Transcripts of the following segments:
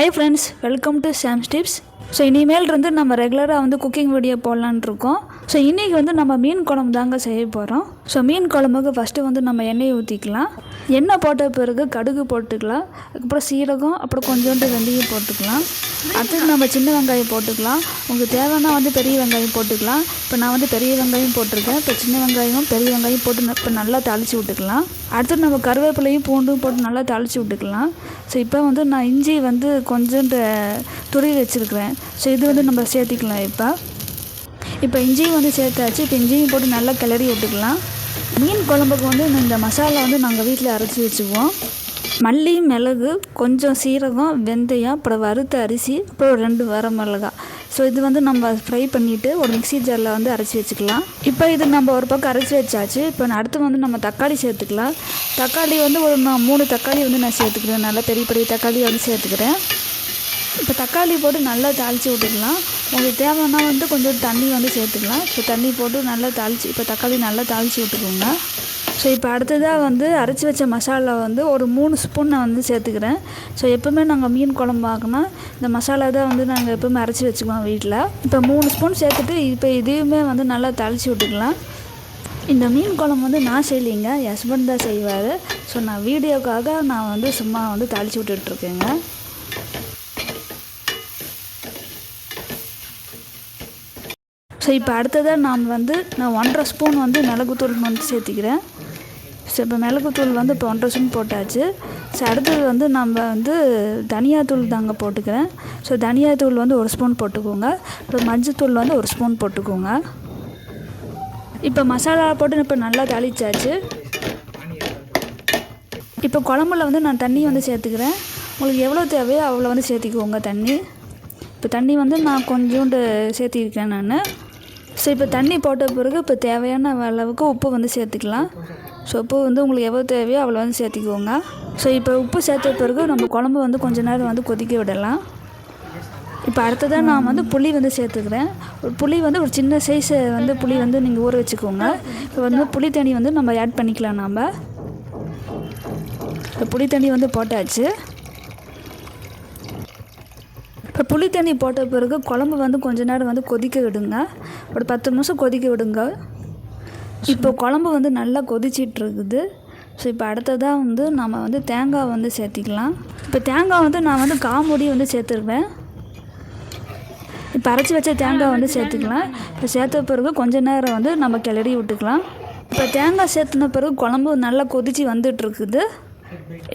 Hi friends welcome to Sam tips so இனிமேல் இருந்து நம்ம ரெகுலராக வந்து குக்கிங் வீடியோ போடலான்னு இருக்கோம் ஸோ இன்றைக்கி வந்து நம்ம மீன் குழம்பு தாங்க செய்ய போகிறோம் ஸோ மீன் குழம்புக்கு ஃபஸ்ட்டு வந்து நம்ம எண்ணெயை ஊற்றிக்கலாம் எண்ணெய் போட்ட பிறகு கடுகு போட்டுக்கலாம். அதுக்கப்புறம் சீரகம் அப்புறம் கொஞ்சோண்டு வெந்தயம் போட்டுக்கலாம். அடுத்தது நம்ம சின்ன வெங்காயம் போட்டுக்கலாம். உங்களுக்கு தேவைன்னா வந்து பெரிய வெங்காயம் போட்டுக்கலாம். இப்போ நான் வந்து பெரிய வெங்காயம் போட்டிருக்கேன். இப்போ சின்ன வெங்காயம் பெரிய வெங்காயம் போட்டு இப்போ நல்லா தாளித்து விட்டுக்கலாம். அடுத்தது நம்ம கருவேப்பிலையும் பூண்டும் போட்டு நல்லா தாளித்து விட்டுக்கலாம். ஸோ இப்போ வந்து நான் இஞ்சி வந்து கொஞ்சோண்டு துருவி வச்சுருக்கிறேன். ஸோ இது வந்து நம்ம சேர்த்திக்கலாம் இப்போ. இப்போ இஞ்சியும் வந்து சேர்த்தாச்சு. இப்போ இஞ்சியும் போட்டு நல்லா கிளறி விட்டுக்கலாம். மீன் குழம்புக்கு வந்து இந்த மசாலா வந்து நாங்கள் வீட்டில் அரைச்சி வச்சுக்குவோம் மல்லி மிளகு கொஞ்சம் சீரகம் வெந்தயம் அப்புறம் வறுத்த அரிசி அப்புறம் ரெண்டு வர மிளகா ஸோ இது வந்து நம்ம ஃப்ரை பண்ணிவிட்டு ஒரு மிக்ஸி ஜாரில் வந்து அரைச்சி வச்சுக்கலாம். இப்போ இது நம்ம ஒரு பக்கம் அரைச்சி வச்சாச்சு. இப்போ நான் அடுத்து வந்து நம்ம தக்காளி சேர்த்துக்கலாம். தக்காளி வந்து ஒரு நான் மூணு தக்காளி வந்து நான் சேர்த்துக்கிறேன். நல்லா பெரிய பெரிய தக்காளி வந்து சேர்த்துக்கிறேன். இப்போ தக்காளி போட்டு நல்லா தாளித்து விட்டுக்கலாம் உங்களுக்கு தேவைன்னா வந்து கொஞ்சம் தண்ணி வந்து சேர்த்துக்கலாம். ஸோ தண்ணி போட்டு நல்லா தாளித்து இப்போ தக்காளி நல்லா தாளித்து விட்டுக்கோங்க. ஸோ இப்போ அடுத்ததாக வந்து அரைச்சி வச்ச மசாலா வந்து ஒரு மூணு ஸ்பூன் நான் வந்து சேர்த்துக்கிறேன். ஸோ எப்போவுமே நாங்கள் மீன் குழம்பு ஆக்குனா இந்த மசாலா தான் வந்து நாங்கள் எப்போவுமே அரைச்சி வச்சுக்குவோம் வீட்டில் இப்போ மூணு ஸ்பூன் சேர்த்துட்டு இப்போ இதையுமே வந்து நல்லா தாளித்து விட்டுக்கலாம். இந்த மீன் குழம்பு வந்து நான் செய்யலைங்க ஹஸ்பண்ட் தான் செய்வார். ஸோ நான் வீடியோக்காக நான் வந்து சும்மா வந்து தாளித்து விட்டுட்ருக்கேங்க ஸோ இப்போ அடுத்ததாக நாம் வந்து நான் ஒன்றரை ஸ்பூன் வந்து மிளகுத்தூள் வந்து சேர்த்திக்கிறேன். ஸோ இப்போ மிளகுத்தூள் வந்து இப்போ ஒன்றரை ஸ்பூன் போட்டாச்சு. ஸோ அடுத்தது வந்து நம்ம வந்து தனியாத்தூள் தாங்க போட்டுக்கிறேன். ஸோ தனியாத்தூள் வந்து ஒரு ஸ்பூன் போட்டுக்கோங்க. அப்புறம் மஞ்சத்தூள் வந்து ஒரு ஸ்பூன் போட்டுக்கோங்க. இப்போ மசாலா போட்டு இப்போ நல்லா தாளிச்சாச்சு. இப்போ குழம்புல வந்து நான் தண்ணி வந்து சேர்த்துக்கிறேன். உங்களுக்கு எவ்வளோ தேவையோ அவ்வளோ வந்து சேர்த்திக்கோங்க தண்ணி. இப்போ தண்ணி வந்து நான் கொஞ்சோண்டு சேர்த்திருக்கேன் நான். ஸோ இப்போ தண்ணி போட்ட பிறகு இப்போ தேவையான அளவுக்கு உப்பு வந்து சேர்த்துக்கலாம். ஸோ உப்பு வந்து உங்களுக்கு எவ்வளோ தேவையோ அவ்வளோ வந்து சேர்த்திக்கோங்க. ஸோ இப்போ உப்பு சேர்த்த பிறகு நம்ம குழம்பு வந்து கொஞ்ச நேரம் வந்து கொதிக்க விடலாம். இப்போ அடுத்ததாக நான் வந்து புளி வந்து சேர்த்துக்கிறேன். ஒரு புளி வந்து ஒரு சின்ன சைஸை வந்து புளி வந்து நீங்கள் ஊற வச்சுக்கோங்க. இப்போ வந்து புளி தண்ணி வந்து நம்ம ஆட் பண்ணிக்கலாம் நாம். இப்போ புளி தண்ணி வந்து போட்டாச்சு. இப்போ புளி தண்ணி போட்ட பிறகு குழம்பு வந்து கொஞ்ச நேரம் வந்து கொதிக்க விடுங்க. ஒரு பத்து நிமிஷம் கொதிக்க விடுங்க. இப்போ குழம்பு வந்து நல்லா கொதிச்சிட்டு இருக்குது ஸோ இப்போ அடுத்ததாக வந்து நம்ம வந்து தேங்காய் வந்து சேர்த்திக்கலாம். இப்போ தேங்காய் வந்து நான் வந்து காமுடி வந்து சேர்த்துருவேன். இப்போ அரைச்சி வச்ச தேங்காய் வந்து சேர்த்துக்கலாம். இப்போ சேர்த்த பிறகு கொஞ்ச நேரம் வந்து நம்ம கிளறி விட்டுக்கலாம். இப்போ தேங்காய் சேர்த்துன பிறகு குழம்பு நல்லா கொதிச்சு வந்துட்டு இருக்குது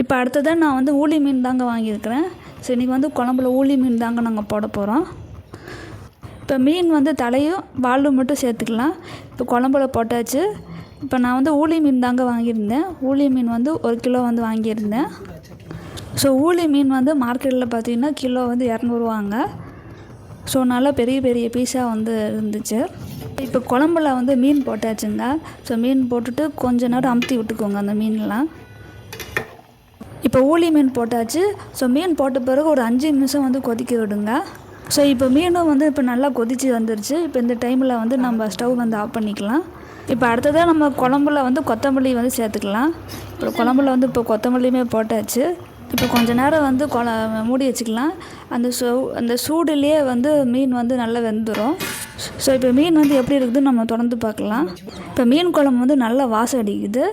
இப்போ அடுத்ததாக நான் வந்து ஊளி மீன் தாங்க வாங்கியிருக்கிறேன். ஸோ இன்றைக்கி வந்து குழம்புல ஊளி மீன் தாங்க நாங்கள் போட போகிறோம் இப்போ மீன் வந்து தலையும் வாலும் மட்டும் சேர்த்துக்கலாம். இப்போ குழம்புல போட்டாச்சு. இப்போ நான் வந்து ஊளி மீன் தாங்க வாங்கியிருந்தேன். ஊளி மீன் வந்து ஒரு கிலோ வந்து வாங்கியிருந்தேன். ஸோ ஊழி மீன் வந்து மார்க்கெட்டில் பார்த்தீங்கன்னா கிலோ வந்து இரநூறுவாங்க. ஸோ நல்லா பெரிய பெரிய பீஸாக வந்து இருந்துச்சு. இப்போ குழம்புல வந்து மீன் போட்டாச்சுங்க. ஸோ மீன் போட்டுட்டு கொஞ்ச நேரம் அமுத்தி விட்டுக்கோங்க அந்த மீன்லாம். இப்போ ஊளி மீன் போட்டாச்சு. ஸோ மீன் போட்ட பிறகு ஒரு அஞ்சு நிமிஷம் வந்து கொதிக்க விடுங்க. ஸோ இப்போ மீனும் வந்து இப்போ நல்லா கொதிச்சு வந்துருச்சு. இப்போ இந்த டைமில் வந்து நம்ம ஸ்டவ் வந்து ஆஃப் பண்ணிக்கலாம். இப்போ அடுத்ததாக நம்ம குழம்புல வந்து கொத்தமல்லி வந்து சேர்த்துக்கலாம். இப்போ குழம்புல வந்து இப்போ கொத்தமல்லியுமே போட்டாச்சு. இப்போ கொஞ்ச நேரம் வந்து கொல மூடி வச்சுக்கலாம். அந்த சூ அந்த சூடுலேயே வந்து மீன் வந்து நல்லா வெந்துடும் ஸோ இப்போ மீன் வந்து எப்படி இருக்குதுன்னு நம்ம தொடர்ந்து பார்க்கலாம். இப்போ மீன் குழம்பு வந்து நல்லா வாசம் அடிக்குது.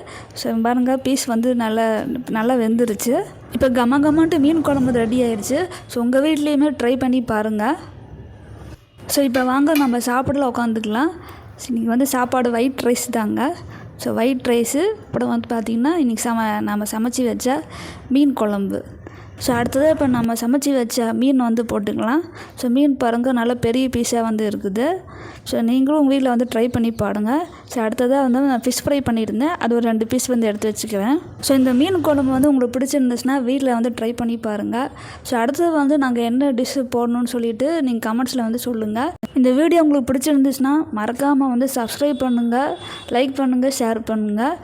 ஸோ பாருங்கள் பீஸ் வந்து நல்லா நல்லா வெந்துருச்சு. இப்போ கம கமன்ட்டு மீன் குழம்பு ரெடி ஆயிடுச்சு ஸோ உங்கள் வீட்லேயுமே ட்ரை பண்ணி பாருங்கள் ஸோ இப்போ வாங்க நம்ம சாப்பிடல உட்காந்துக்கலாம் இன்றைக்கி வந்து சாப்பாடு ஒயிட் ரைஸ் தாங்க. ஸோ ஒயிட் ரைஸு அப்புறம் வந்து பார்த்திங்கன்னா இன்றைக்கி சம நம்ம சமைச்சி வச்ச மீன் குழம்பு. ஸோ அடுத்தது இப்போ நம்ம சமைச்சி வச்ச மீன் வந்து போட்டுக்கலாம். ஸோ மீன் பாருங்க நல்லா பெரிய பீஸாக வந்து இருக்குது. ஸோ நீங்களும் உங்கள் வீட்டில் வந்து ட்ரை பண்ணி பாருங்கள் ஸோ அடுத்ததாக வந்து நான் ஃபிஷ் ஃப்ரை பண்ணியிருந்தேன். அது ஒரு ரெண்டு பீஸ் வந்து எடுத்து வச்சுக்கிறேன் ஸோ இந்த மீன் குழம்பு வந்து உங்களுக்கு பிடிச்சிருந்துச்சுன்னா வீட்டில் வந்து ட்ரை பண்ணி பாருங்கள் ஸோ அடுத்தது வந்து நாங்கள் என்ன டிஷ்ஷு போடணும்னு சொல்லிட்டு நீங்கள் கமெண்ட்ஸில் வந்து சொல்லுங்கள் இந்த வீடியோ உங்களுக்கு பிடிச்சிருந்துச்சுன்னா மறக்காமல் வந்து சப்ஸ்கிரைப் பண்ணுங்கள் லைக் பண்ணுங்கள் ஷேர் பண்ணுங்கள்